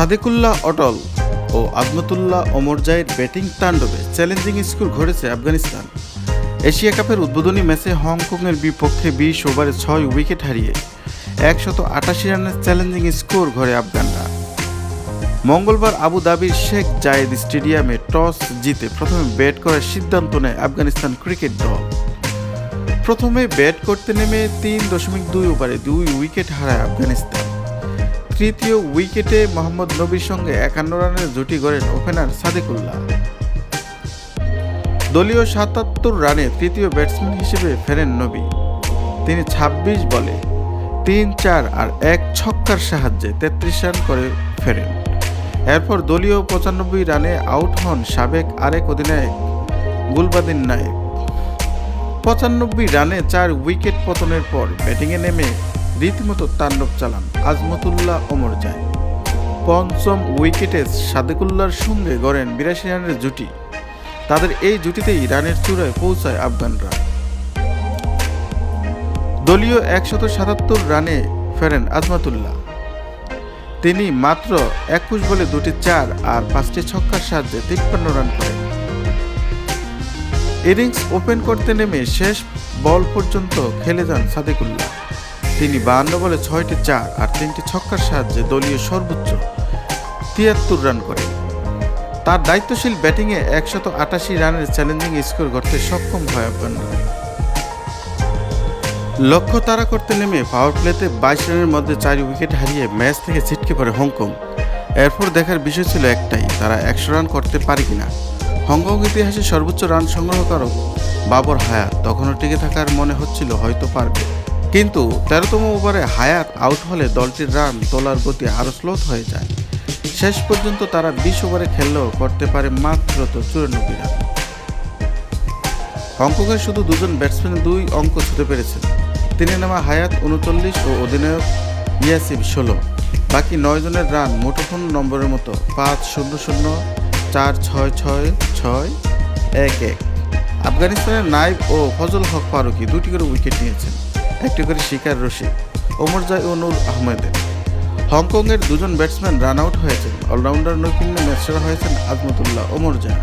সাদিকুল্লাহ অটল ও আজমতুল্লাহ ওমরজাইয়ের ব্যাটিং তাণ্ডবে চ্যালেঞ্জিং স্কোর ঘটেছে আফগানিস্তান। এশিয়া কাপের উদ্বোধনী ম্যাচে হংকংয়ের বিপক্ষে বিশ ওভারে ছয় উইকেট হারিয়ে একশত আটাশি রানের চ্যালেঞ্জিং স্কোর ঘরে আফগানরা। মঙ্গলবার আবু দাবির শেখ জায়েদ স্টেডিয়ামে টস জিতে প্রথমে ব্যাট করার সিদ্ধান্ত নেয় আফগানিস্তান ক্রিকেট দল। প্রথমে ব্যাট করতে নেমে তিন দশমিক দুই ওভারে দুই উইকেট হারায় আফগানিস্তান। তৃতীয় উইকেটে মোহাম্মদ নবীর সঙ্গে একান্ন রানের জুটি গড়েন ওপেনার সাদিকুল্লাহ। দলীয় সাতাত্তর রানে তৃতীয় ব্যাটসম্যান হিসেবে ফেরেন নবী। তিনি ২৬ বলে তিন, চার আর এক ছক্কার সাহায্যে তেত্রিশ রান করে ফেরেন। এরপর দলীয় পঁচানব্বই রানে আউট হন সাবেক আরেক অধিনায়ক গুলবাদিন নায়েক। পঁচানব্বই রানে চার উইকেট পতনের পর ব্যাটিংয়ে নেমে রীতিমতো তাণ্ডব চালান আজমতুল্লাহ ওমর যায় পঞ্চম উইকেটে সাদেকুল্লার সঙ্গে গড়েন বিরাশি রানের জুটি। তাদের এই জুটিতেই রানের চূড়ায় পৌঁছায় আফগানরা। দলীয় একশত সাতাত্তর রানে ফেরেন আজমাতুল্লাহ। তিনি মাত্র একুশ বলে দুটি চার আর পাঁচটি ছক্কার সাহায্যে তিপ্পান্ন রান করেন। ইনিংস ওপেন করতে নেমে শেষ বল পর্যন্ত খেলে যান সাদিকুল্লাহ। তিনি বাহান্ন বলে ছয়টি চার আর তিনটি ছক্কার সাহায্যে দলীয় সর্বোচ্চ তিয়াত্তর রান করেন। তার দায়িত্বশীল ব্যাটিংয়ে একশত আটাশি রানের চ্যালেঞ্জিং স্কোর করতে সক্ষম হয় আফগানরা লক্ষ্য তাড়া করতে নেমে পাওয়ার প্লেতে বাইশ রানের মধ্যে চার উইকেট হারিয়ে ম্যাচ থেকে ছিটকে পড়ে হংকং। এরপর দেখার বিষয় ছিল একটাই, তারা একশো রান করতে পারে কিনা। হংকং ইতিহাসে সর্বোচ্চ রান সংগ্রহকারক বাবর হায়াত তখনও টিকে থাকার মনে হচ্ছিল হয়তো পারবে। কিন্তু তেরোতম ওভারে হায়াত আউট হলে দলটির রান তোলার গতি আরও স্লোত হয়ে যায়। শেষ পর্যন্ত তারা বিশ ওভারে খেললেও করতে পারে মাত্র তো চুরানব্বই রান। হংকংয়ের শুধু দুজন ব্যাটসম্যান দুই অঙ্ক ছুতে পেরেছেন। তিনি নামা হায়াত উনচল্লিশ ও অধিনায়ক ইয়াসিব ষোলো। বাকি নয় জনের রান মুঠোফোন নম্বরের মতো পাঁচ শূন্য শূন্য চার ছয় ছয় ছয় এক এক। আফগানিস্তানের নাইব ও ফজল হক ফারুকি দুটি করে উইকেট নিয়েছেন। একটি করে শিকার রশিদ জয় ও নূর আহমেদের। হংকংয়ের দুজন ব্যাটসম্যান রান আউট হয়েছেন। অলরাউন্ডার নৈপুণ্য ম্যাচ সেরা হয়েছেন আজমতুল্লাহ ওমরজাই